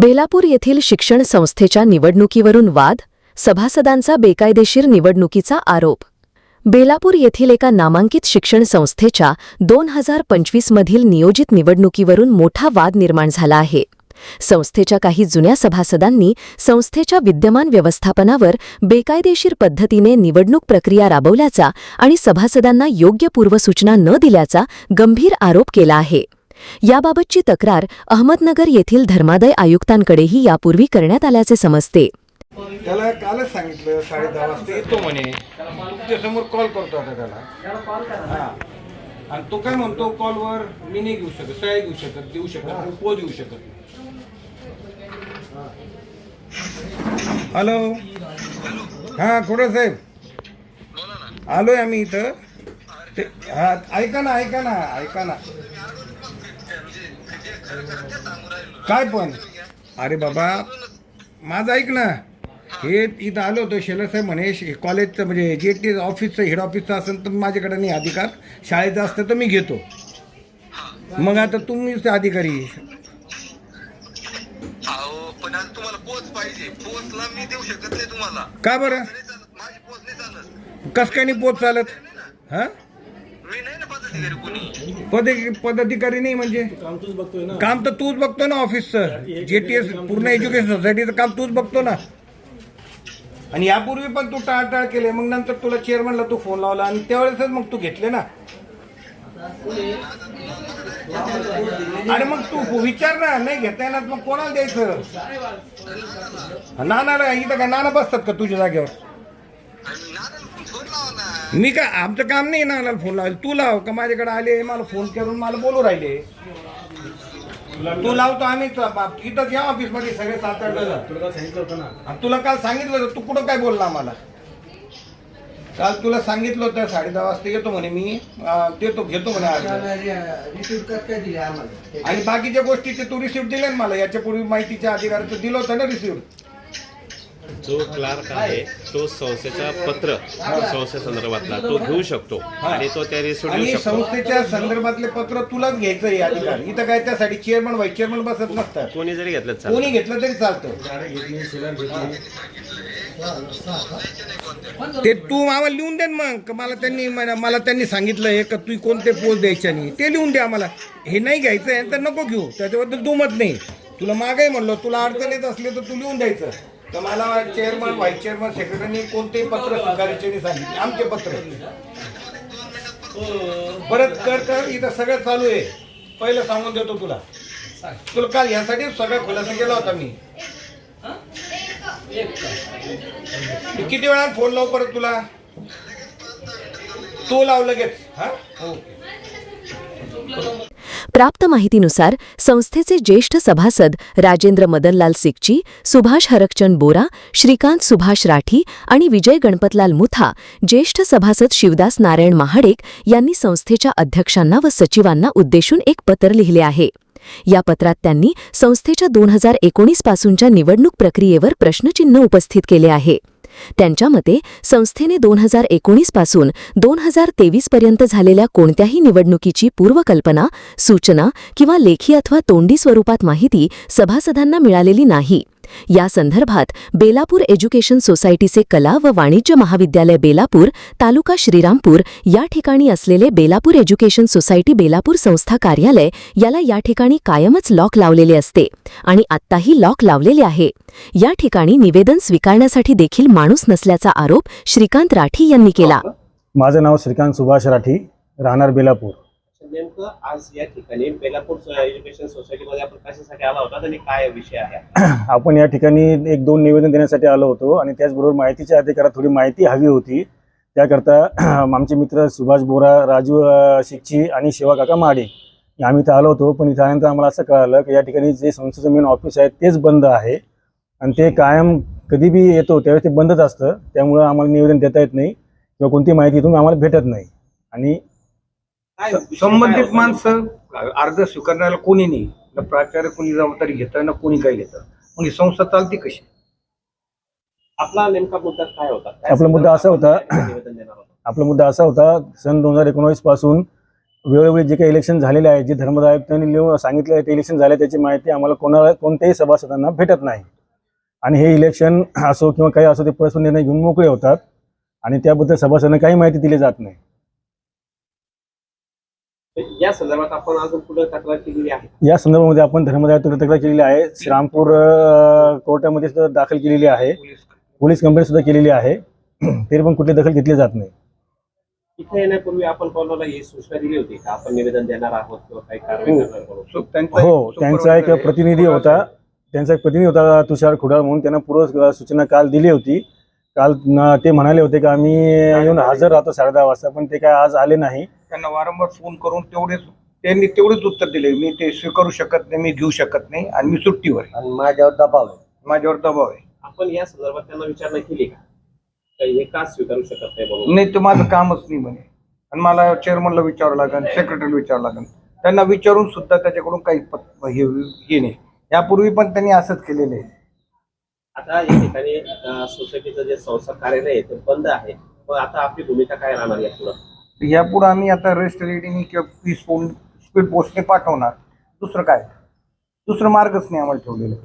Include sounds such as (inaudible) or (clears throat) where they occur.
बेलापूर येथील शिक्षण संस्थेच्या निवडणुकीवरून वाद सभासदांचा बेकायदेशीर निवडणुकीचा आरोप. बेलापूर येथील एका नामांकित शिक्षण संस्थेच्या दोन हजार पंचवीसमधील नियोजित निवडणुकीवरून मोठा वाद निर्माण झाला आहे. संस्थेच्या काही जुन्या सभासदांनी संस्थेच्या विद्यमान व्यवस्थापनावर बेकायदेशीर पद्धतीने निवडणूक प्रक्रिया राबवल्याचा आणि सभासदांना योग्य पूर्वसूचना न दिल्याचा गंभीर आरोप केला आहे. याबाबतची तक्रार अहमदनगर येथील धर्मादय आयुक्तांकडेही यापूर्वी करण्यात आल्याचे समजते. त्याला कालच सांगितलं साडे दहा वाजता येतो म्हणे. तुमच्यासमोर कॉल करतो आता त्याला. हा. आणि तो काय म्हणतो कॉलवर मी नाही घेऊ शकत सह्या घेऊ शकत देऊ शकत उपो देऊ शकत हॅलो हा खोडा साहेब. आलोय आम्ही इथं. ते हा ऐका ना ऐका ना ऐका ना. काय पण? अरे बाबा माझं ऐक ना. हे इथं आलो होतो शेलर साहेब म्हणे शे- कॉलेजचं म्हणजे जे टी ऑफिसचं हेड ऑफिसचं असेल तर माझ्याकडे नाही अधिकार. शाळेचं असतं तर मी घेतो. मग आता तुम्हीच अधिकारी. अहो पण आज तुम्हाला पोच पाहिजे. पोचला मी देऊ शकत नाही तुम्हाला. का बरं? नाही चालत माझी पोच नाही चालत. कस काय नाही पोच चालत? हां? मी कोणी पद पदाधिकारी नाही म्हणजे? काम तर तूच बघतो ना ऑफिसचं जे टी एस पूर्ण एज्युकेशन सोसायटीचं काम तूच बघतो ना. आणि यापूर्वी पण तू टाळटाळ केले मग नंतर तुला चेअरमनला तू फोन लावला आणि त्यावेळेसच मग तू घेतले ना. आणि मग तू विचार ना नाही घेता येणार मग कोणाला द्यायचं? नाना इथं का नाना बसतात का तुझ्या जागेवर? मी काय आमचं काम नाही नानाला फोन लावले तू लाव का माझ्याकडे आले मला फोन करून मला बोलू राहिले. तू लावतो आम्ही इथंच या ऑफिसमध्ये सगळे सात आठ तुला काल सांगितलं होतं तू कुठं काय बोलला आम्हाला? काल तुला सांगितलं होतं साडे दहा वाजता येतो म्हणे मी देतो घेतो म्हणे आणि बाकीच्या गोष्टीचे तू रिसिव्ह दिले ना मला याच्यापूर्वी माहितीच्या अधिकाराचं दिलं होतं ना रिसिव्ह जो क्लार्क आहे तो संस्थेचा पत्र संस्थेसंदर्भातला तो घेऊ शकतो आणि तो त्या आणि शकतो. संस्थेच्या संदर्भातले पत्र तुलाच घ्यायचं आहे अधिकार इथं काय त्यासाठी चेअरमन व्हाईस चेअरमन बसत नसतात. कोणी जरी घेतलं चालेल कोणी घेतलं तरी चालतं. ते तू आम्हाला लिहून दे ना मग. मला त्यांनी मला मला त्यांनी सांगितलं हे का तू कोणते पोस्ट द्यायचे नाही. ते लिहून दे आम्हाला. हे नाही घ्यायचं आहे तर नको घेऊ. त्याच्याबद्दल दुमत नाही. तुला मागे म्हणलो तुला अडचण येत असले तर तू लिहून द्यायचं. तर मला चेअरमन व्हाईस चेअरमन सेक्रेटरीने कोणतेही पत्र स्वीकारायचे नाही सांगितले. आमचे पत्र. परत कर कर इथं सगळं चालू आहे. पहिलं सांगून देतो तुला. तुला काल यासाठी सगळा खुलासा केला होता मी. मी किती वेळा फोन लावू परत तुला? तू लाव लगेच. हा? ओके. प्राप्त माहितीनुसार संस्थेचे ज्येष्ठ सभासद राजेंद्र मदनलाल सिकची सुभाष हरकचंद बोरा श्रीकांत सुभाष राठी आणि विजय गणपतलाल मुथा ज्येष्ठ सभासद शिवदास नारायण महाडेक यांनी संस्थेच्या अध्यक्षांना व सचिवांना उद्देशून एक पत्र लिहिले आहे. या पत्रात त्यांनी संस्थेच्या दोन हजार एकोणीस पासूनच्या निवडणूक प्रक्रियेवर प्रश्नचिन्ह उपस्थित केले आहे. त्यांच्या मते संस्थेने दोन हजार एकोणीसपासून दोन हजार तेवीस पर्यंत झालेल्या कोणत्याही निवडणुकीची पूर्वकल्पना सूचना किंवा लेखी अथवा तोंडी स्वरूपात माहिती सभासदांना मिळालेली नाही. या संदर्भात बेलापूर एज्युकेशन सोसायटीचे कला व वाणिज्य महाविद्यालय बेलापूर तालुका श्रीरामपूर या ठिकाणी असलेले बेलापूर एज्युकेशन सोसायटी बेलापूर संस्था कार्यालय याला या ठिकाणी कायमच लॉक लावलेले असते आणि आत्ताही लॉक लावलेले आहे. या ठिकाणी निवेदन स्वीकारण्यासाठी देखील माणूस नसल्याचा आरोप श्रीकांत राठी यांनी केला. माझं नाव श्रीकांत सुभाष राठी राहणार बेलापूर. नेमकं आज या ठिकाणी बेलापूर एज्युकेशन सोसायटीमध्ये आपण कशासाठी आला होता. आणि काय विषय आहे? (clears throat) आपण या ठिकाणी एक दोन निवेदन देण्यासाठी आलो होतो आणि त्याचबरोबर माहितीच्या अधिकारात थोडी माहिती हवी होती. त्याकरता (clears throat) आमचे मित्र सुभाष बोरा राजू शिक्षी आणि शिवा काका माडे आम्ही इथं आलो होतो. पण इथं आल्यानंतर आम्हाला असं कळालं की या ठिकाणी जे संस्थेचं मेन ऑफिस आहे तेच बंद आहे. आणि ते कायम कधी बी येतो त्यावेळेस ते बंदच असतं. त्यामुळं आम्हाला निवेदन देता येत नाही किंवा कोणती माहिती इथून आम्हाला भेटत नाही. आणि संबंधित माणसं अर्ज स्वीकारण्याला कोणी नाही. ना प्राचार्य कोणी जबाबदारी घेतं ना कोणी काय घेतं. मग ही संस्था चालते कशी? आपला नेमका मुद्दा काय होता? आपला मुद्दा असा होता- निवेदन देणार होता आपला मुद्दा असा होता सन दोन हजार एकोणावीसपासून वेळोवेळी जे काही इलेक्शन झालेले आहे जे धर्मदाय आयुक्तांनी लिहून सांगितलं आहे ते इलेक्शन झाले त्याची माहिती आम्हाला कोणाला कोणत्याही सभासदांना भेटत नाही. आणि हे इलेक्शन असो किंवा काही असो ते परस्पर निर्णय घेऊन मोकळे होतात. आणि त्याबद्दल सभासदांना काही माहिती दिली जात नाही. या संदर्भात आपण अजून पुढे तक्रार केलेली आहे. या संदर्भामध्ये आपण धर्मदाय तक्रार केलेली आहे. श्रीरामपूर कोर्टामध्ये सुद्धा दाखल केलेली आहे. पोलीस कंप्लेंट सुद्धा केलेली आहे. तरी पण कुठली दखल घेतली जात नाही. इथे येण्यापूर्वी आपण कोणाला ही सूचना दिली होती का? आपण निवेदन देणार आहोत किंवा काही कारवाई हो. करणार त्यांचा हो एक त्यांचा. प्रतिनिधी होता. त्यांचा एक प्रतिनिधी होता तुषार खुडाळ म्हणून. त्यांना पूर्व सूचना काल दिली होती. काल ते म्हणाले होते की आम्ही येऊन हजर राहतो साडे दहा वाजता पण ते काय आज आले नाही. त्यांना वारंवार फोन करून तेवढेच त्यांनी तेवढेच उत्तर दिले. मी ते स्वीकारू शकत नाही मी घेऊ शकत नाही आणि मी सुट्टीवर आहे. आणि माझ्यावर दबाव आहे. माझ्यावर दबाव आहे. आपण या संदर्भात त्यांना विचारणा केली का? का हे का स्वीकारू शकत नाही म्हणून? नाही तर माझं कामच नाही म्हणे. आणि मला चेअरमनला विचारावं लागेल सेक्रेटरीला विचारावं लागेल त्यांना विचारून सुद्धा त्याच्याकडून काही पत- हे हे नाही. यापूर्वी पण त्यांनी असंच केलेलं आहे. आता या ठिकाणी अं, सोसायटीचं जे संस्था कार्यालय आहे ते बंद आहे. मग आता आपली भूमिका काय राहणार या पुढं यापुढे आम्ही आता रेस्ट रेडीने किंवा पीस फोन स्पीड पोस्टने पाठवणार. दुसरं काय? दुसरं मार्गच नाही आम्हाला ठेवलेलं.